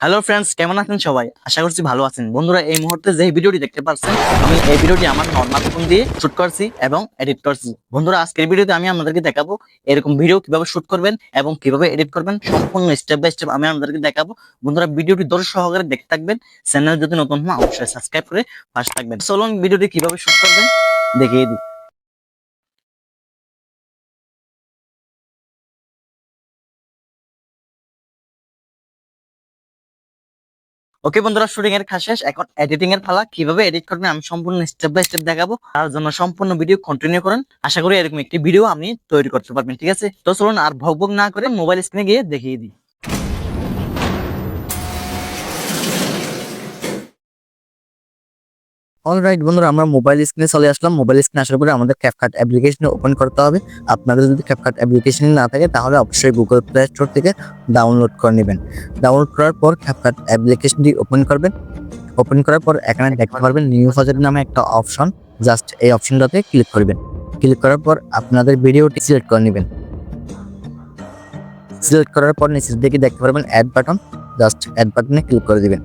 Hello friends কেমন আছেন সবাই? আশা করছি ভালো আছেন। বন্ধুরা, এই মুহূর্তে যে ভিডিওটি দেখতে পাচ্ছেন আমি এই ভিডিওটি আমার নর্মাল ফোন দিয়ে শুট করছি এবং এডিট করছি। বন্ধুরা, আজকের ভিডিওতে আমি আপনাদেরকে দেখাবো এরকম ভিডিও কীভাবে শুট করবেন এবং কীভাবে এডিট করবেন। সম্পূর্ণ স্টেপ বাই স্টেপ আমি আপনাদেরকে দেখাবো। বন্ধুরা, ভিডিওটি দর্শক সহকারে দেখতে থাকবেন। চ্যানেল যদি নতুন হয় অবশ্যই সাবস্ক্রাইব করে পাশে থাকবেন। চলুন, ভিডিওটি কীভাবে শুট করবেন, দেখিয়ে দিই। ওকে বন্ধুরা শুটিং এর কাজ শেষ। এখন এডিটিং এর ফালা কীভাবে এডিট করবেন আমি সম্পূর্ণ স্টেপ বাই স্টেপ দেখাবো। তার জন্য সম্পূর্ণ ভিডিও কন্টিনিউ করেন। আশা করি এরকম একটি ভিডিও আপনি তৈরি করতে পারবেন, ঠিক আছে? তো চলুন আর ভগ না করে মোবাইল স্ক্রিনে গিয়ে দেখিয়ে দিই। অলরাইট বন্ধুরা, আমরা মোবাইল স্ক্রিনে চলে আসলাম। মোবাইল স্ক্রিনে আসার পরে আমাদের ক্যাপকাট অ্যাপ্লিকেশন ওপেন করতে হবে। আপনাদের যদি ক্যাপকাট অ্যাপ্লিকেশন না থাকে, তাহলে অবশ্যই গুগল প্লে স্টোর থেকে ডাউনলোড করে নেবেন। ডাউনলোড করার পর ক্যাপকাট অ্যাপ্লিকেশনটি ওপেন করবেন। ওপেন করার পর এখানে দেখতে পারবেন নিউ প্রজেক্ট নামে একটা অপশন জাস্ট এই অপশনটাতে ক্লিক করবেন। ক্লিক করার পর আপনাদের ভিডিওটি সিলেক্ট করে নেবেন। সিলেক্ট করার পর নিচের দিকে দেখতে পারবেন অ্যাড বাটন জাস্ট অ্যাড বাটনে ক্লিক করে দিবেন।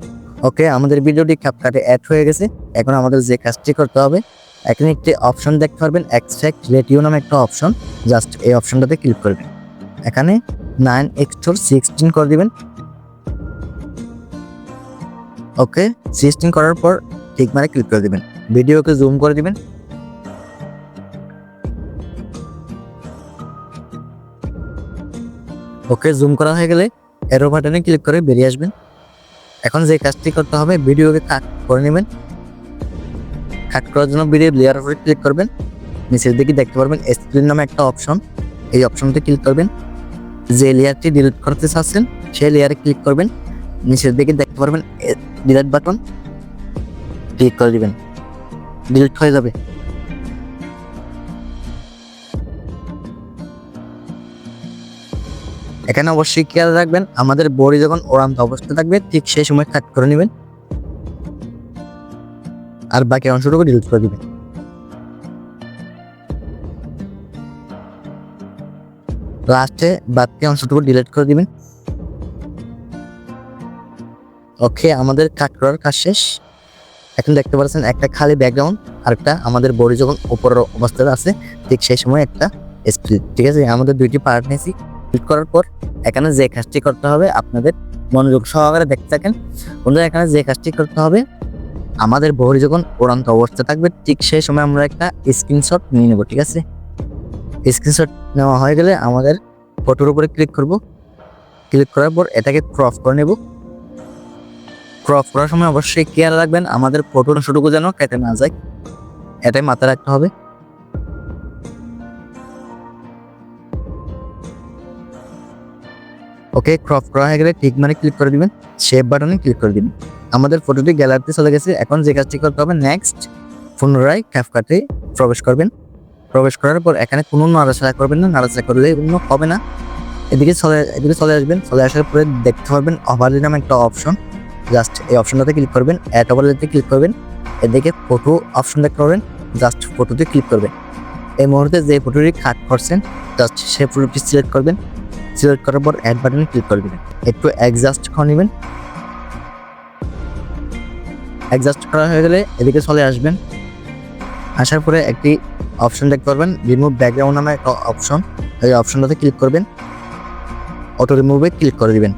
ওকে আমাদের ভিডিওটি ক্যাপকাটে অ্যাড হয়ে গেছে। এখন আমাদের যে কাজটি করতে হবে, এখানে একটি অপশন দেখতে পারবেন এক্সট্রাক্ট রেটিও নামে একটা অপশন জাস্ট এই অপশনটাতে ক্লিক করবেন। এখানে নাইন এক্সটোর সিক্সটিন করে দিবেন। ওকে সিক্সটিন করার পর ঠিক মানে ক্লিক করে দিবেন। ভিডিওকে জুম করে দিবেন। ওকে জুম করা হয়ে গেলে এরো বাটনে ক্লিক করে বেরিয়ে আসবেন। এখন যে কাজটি করতে হবে, ভিডিওকে কাট করে নেবেন। কাট করার জন্য ভিডিও লেয়ার উপরে ক্লিক করবেন। নিচের দিকে দেখতে পারবেন স্ক্রিন নামে একটা অপশন এই অপশনটি ক্লিক করবেন। যে লেয়ারটি ডিলিট করতে চাচ্ছেন, সেই লেয়ারে ক্লিক করবেন। নিচের দিকে দেখতে পারবেন ডিলিট বাটন ক্লিক করে দিবেন। ডিলিট হয়ে যাবে। এখানে অবশ্যই খেয়াল রাখবেন, আমাদের বডি যখন ওড়ান্ত অবস্থা থাকবে, ঠিক সেই সময় কাট করে নেবেন। আর বাকি অংশটুকু ডিলিট করে দিবেন। লাস্টে বাকি অংশটুকু ডিলিট করে দিবেন। ওকে আমাদের কাট করার কাজ শেষ। এখন দেখতে পাচ্ছেন একটা খালি ব্যাকগ্রাউন্ড আর একটা আমাদের বডি যখন উপরের অবস্থায় আছে, ঠিক সেই সময় একটা স্প্লিট ঠিক আছে? আমাদের দুইটি পার্ট নিয়েছি। ক্লিক করার পর এখানে যে কাজটি করতে হবে, আপনাদের মনোযোগ সহকারে দেখতে থাকেন। বন্ধুরা, এখানে যে কাজটি করতে হবে, আমাদের বহরি যখন উড়ান্ত অবস্থা থাকবে, ঠিক সেই সময় আমরা একটা স্ক্রিনশট নিয়ে নেব, ঠিক আছে? স্ক্রিনশট নেওয়া হয়ে গেলে আমাদের ফটোর উপরে ক্লিক করব। ক্লিক করার পর এটাকে ক্রপ করে নেব। ক্রপ করার সময় অবশ্যই কেয়ার রাখবেন, আমাদের ফটোর শুটুকু যেন কেটে না যায়। এটাই মাথায় রাখতে হবে। ওকে ক্রপ করা হয়ে গেলে ঠিক মানে ক্লিক করে দিবেন শেপ বাটনে ক্লিক করে দিবেন। আমাদের ফটোটি গ্যালারিতে চলে গেছে, এখন যে কাজটি করতে হবে নেক্সট পুনরায় ক্যাপকাটে প্রবেশ করবেন। প্রবেশ করার পর এখানে কোনো নাড়াচাড়া করবেন না, নাড়াচাড়া করলে কোনো হবে না। এদিকে চলে এদিকে চলে আসবেন, চলে আসার পরে দেখতে পারবেন ওভারলি নামে একটা অপশন জাস্ট এই অপশনটাতে ক্লিক করবেন অ্যাড ওভারলিতে ক্লিক করবেন। এদিকে ফটো অপশন দেখতে পারবেন জাস্ট ফটোতে ক্লিক করবেন। এই মুহূর্তে যে ফটোটি কাট করছেন জাস্ট সেই ফটোটি সিলেক্ট করবেন। সিলেক্ট করার পর অ্যাড বাটনে ক্লিক করে দিবেন একটু অ্যাডজাস্ট করে নেবেন। অ্যাডজাস্ট করা হয়ে গেলে এদিকে চলে আসবেন। আসার পরে একটি অপশন দেখতে পারবেন রিমুভ ব্যাকগ্রাউন্ড নামে একটা অপশন এই অপশনটাতে ক্লিক করবেন। অটো রিমুভে ক্লিক করে দিবেন।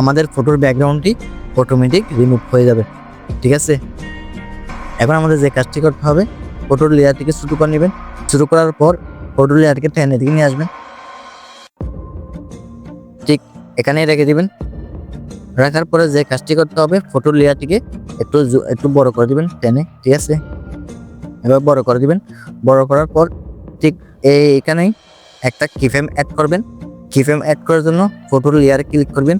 আমাদের ফটোর ব্যাকগ্রাউন্ডটি অটোমেটিক রিমুভ হয়ে যাবে। ঠিক আছে? এখন আমাদের যে কাজটি করতে হবে ফটোর লেয়ারটিকে শুরু করে নেবেন। শুরু করার পর ফটোর লেয়ারটিকে টেনে এদিকে নিয়ে আসবেন। ঠিক এখানেই রেখে দিবেন। রাখার পরে যে কাজটি করতে হবে ফটোর লেয়ারটিকে একটু একটু বড় করে দিবেন টেনে, ঠিক আছে? এবার বড় করে দিবেন। বড় করার পর ঠিক এই এখানেই একটা কিফ্রেম অ্যাড করবেন। কিফ্রেম অ্যাড করার জন্য ফটোর লেয়ারে ক্লিক করবেন।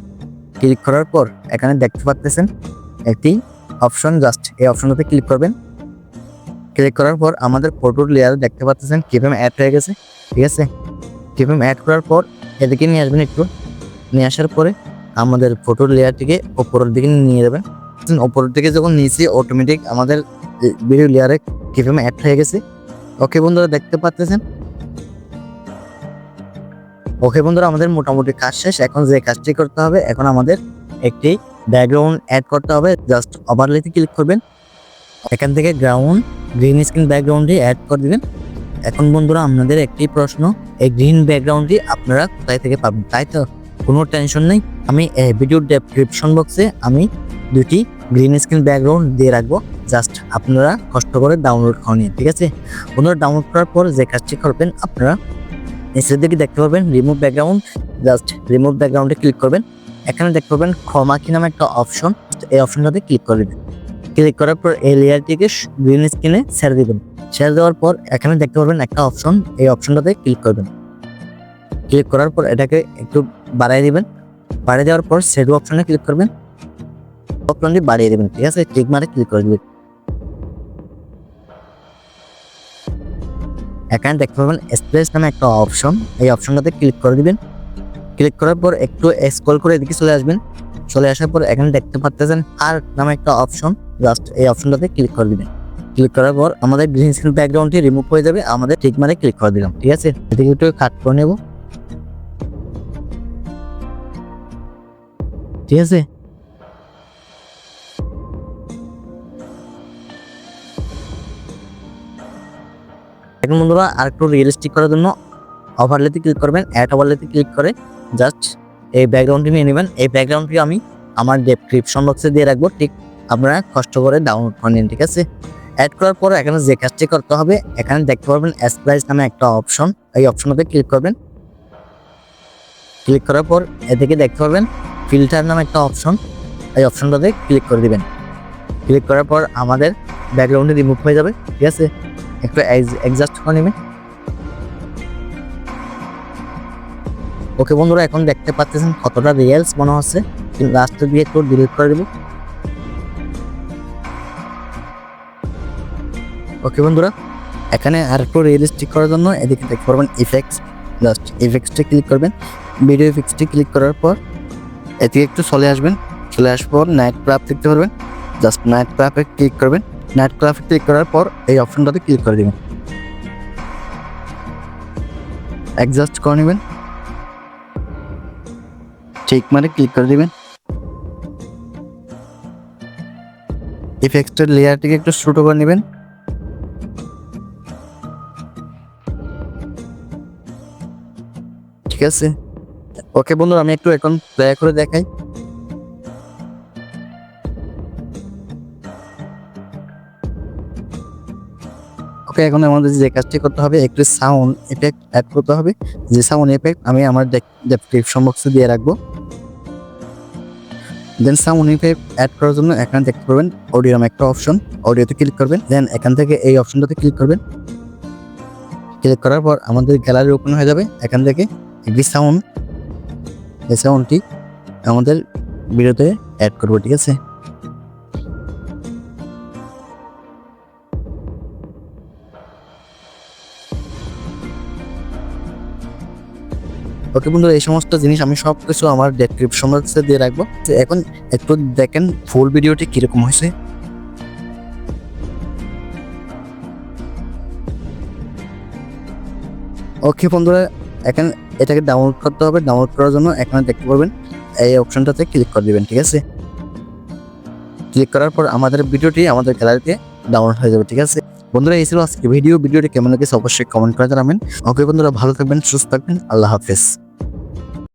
ক্লিক করার পর এখানে দেখতে পাচ্ছেন একটি অপশন জাস্ট এই অপশনটাতে ক্লিক করবেন। ক্লিক করার পর আমাদের ফটোর লেয়ারে দেখতে পাচ্ছেন কিফ্রেম অ্যাড হয়ে গেছে, ঠিক আছে? কিফ্রেম অ্যাড করার পর এদিকে নিয়ে আসবেন একটু। নিয়ে আসার পরে আমাদের ফটোর লেয়ারটিকে ওপরের দিকে নিয়ে যাবেন ওপরের দিকে যখন নিচে অটোমেটিক আমাদের ভিডিও লেয়ারে কীভাবে অ্যাড হয়ে গেছে। ওকে বন্ধুরা, দেখতে পাচ্ছেন? ওকে বন্ধুরা, আমাদের মোটামুটি কাজ শেষ। এখন যে কাজটি করতে হবে, এখন আমাদের একটি ব্যাকগ্রাউন্ড অ্যাড করতে হবে। জাস্ট ওভারলেতে ক্লিক করবেন। এখান থেকে গ্রাউন্ড গ্রিন স্ক্রিন ব্যাকগ্রাউন্ডটি অ্যাড করে দিবেন। এখন বন্ধুরা, আপনাদের একটি প্রশ্ন, এই গ্রিন ব্যাকগ্রাউন্ডটি আপনারা কোথায় থেকে পাবেন? তাই তো? কোনো টেনশন নেই। আমি এই ভিডিওর ডেসক্রিপশন বক্সে আমি দুটি গ্রিন স্ক্রিন ব্যাকগ্রাউন্ড দিয়ে রাখব। জাস্ট আপনারা কষ্ট করে ডাউনলোড করে নিন, ঠিক আছে? বন্ধুরা ডাউনলোড করার পর যে কাজটি করবেন, আপনারা নিচের দিকে দেখতে পাবেন রিমুভ ব্যাকগ্রাউন্ড জাস্ট রিমুভ ব্যাকগ্রাউন্ডে ক্লিক করবেন। এখানে দেখতে পাবেন ক্ষমা কি নামে একটা অপশন এই অপশনটাতে ক্লিক করে দিবেন। ক্লিক করার পর এই লেয়ারটিকে গ্রিন স্ক্রিনে ছেড়ে দিবেন। ছেড়ে দেওয়ার পর এখানে দেখতে পাবেন একটা অপশন এই অপশনটাতে ক্লিক করবেন। ক্লিক করার পর এটাকে একটু বাড়াই দিবেন। বাড়িয়ে দেওয়ার পর সেট অপশনে ক্লিক করবেন। অপশনটি বাড়িয়ে দেবেন, ঠিক আছে? ঠিক মারে ক্লিক করে দিবেন। এখানে দেখতে পাবেন স্প্লেস নামে একটা অপশন এই অপশনটাতে ক্লিক করে দিবেন। ক্লিক করার পর একটু স্ক্রল করে এদিকে চলে আসবেন। চলে আসার পর এখানে দেখতে পাচ্ছেন আর নামে একটা অপশন জাস্ট এই অপশনটাতে ক্লিক করে দিবেন। ক্লিক করার পর আমাদের গ্রিন স্ক্রিন ব্যাকগ্রাউন্ডটি রিমুভ হয়ে যাবে। আমাদের ঠিক মানে ক্লিক করে দিলাম, ঠিক আছে? এদিকে একটু কাট করে নেব। ঠিক আছে এখন বন্ধুরা আর একটু রিয়েলিস্টিক করার জন্য ওভারলেতে ক্লিক করবেন অ্যাড ওভারলেতে ক্লিক করে জাস্ট এই ব্যাকগ্রাউন্ডটি নিয়ে নেবেন। এই ব্যাকগ্রাউন্ডটি আমি আমার ডেসক্রিপশন বক্সে দিয়ে রাখব, ঠিক আপনারা কষ্ট করে ডাউনলোড করে নিন, ঠিক আছে? অ্যাড করার পর এখানে যে কাজটি করতে হবে, এখানে দেখতে পারবেন স্প্লাইস নামে একটা অপশন এই অপশনটাতে ক্লিক করবেন। ক্লিক করার পর এদিকে দেখতে পারবেন ফিল্টার নামে একটা অপশন। এই অপশনটাতে ক্লিক করে দিবেন। ক্লিক করার পর আমাদের ব্যাকগ্রাউন্ডে রিমুভ হয়ে যাবে, ঠিক আছে? একটু অ্যাডজাস্ট করে নেবে ওকে বন্ধুরা, এখন দেখতে পাচ্ছেন কতটা রিয়েলস মনে হচ্ছে। লাস্টে দিয়ে একটু ডিলিট করে দেবো। ওকে বন্ধুরা, এখানে আর একটু রিয়েলিস্টিক করার জন্য এদিকে দেখতে পারবেন ইফেক্টস জাস্ট ইফেক্টসটি ক্লিক করবেন। ভিডিও ইফেক্টসটি ক্লিক করার পর, এদিকে একটু চলে আসবেন। চলে আসার পর নাইট ক্রাফট দেখতে পারবেন। জাস্ট নাইট ক্রাফে ক্লিক করবেন। নাইট ক্রাফে ক্লিক করার পর এই অপশনটাতে ক্লিক করে দেবেন। অ্যাডজাস্ট করে নেবেন। ঠিক মানে ক্লিক করে দেবেন। ইফেক্টের লেয়ারটিকে একটু ছোট করে নেবেন। ঠিক আছে? ওকে বন্ধুরা, আমি একটু এখন প্লে করে দেখাই। ওকে, এখন আমাদের যে কাজটি করতে হবে, একটু সাউন্ড এফেক্ট অ্যাড করতে হবে। যে সাউন্ড এফেক্ট আমি আমার ডেসক্রিপশন বক্সে দিয়ে রাখব। দেন সাউন্ড ইফেক্ট অ্যাড করার জন্য এখানে দেখতে পাবেন অডিও নামে একটা অপশন অডিওতে ক্লিক করবেন দেন এখান থেকে এই অপশনটাতে ক্লিক করবেন। ক্লিক করার পর আমাদের গ্যালারি ওপেন হয়ে যাবে। এখান থেকে একটি সাউন্ড সাউন্ডটি আমাদের ভিডিওতে অ্যাড করব, ঠিক আছে? ওকে বন্ধুরা, এই সমস্ত জিনিস আমি সব কিছু আমার ডেসক্রিপশন বক্সে দিয়ে রাখব। এখন একটু দেখেন ফুল ভিডিওটি কীরকম হয়েছে। ওকে বন্ধুরা, এখন এটাকে ডাউনলোড করতে হবে ডাউনলোড করার জন্য এখানে দেখতে পাবেন এই অপশনটাতে ক্লিক করে দেবেন, ঠিক আছে? ক্লিক করার পর আমাদের ভিডিওটি আমাদের গ্যালারিতে ডাউনলোড হয়ে যাবে, ঠিক আছে? বন্ধুরা, এই ছিল আজকে ভিডিও ভিডিওটি কেমন লেগেছে অবশ্যই কমেন্ট করে জানাবেন। ওকে বন্ধুরা, ভালো থাকবেন, সুস্থ থাকবেন। আল্লাহ হাফেজ।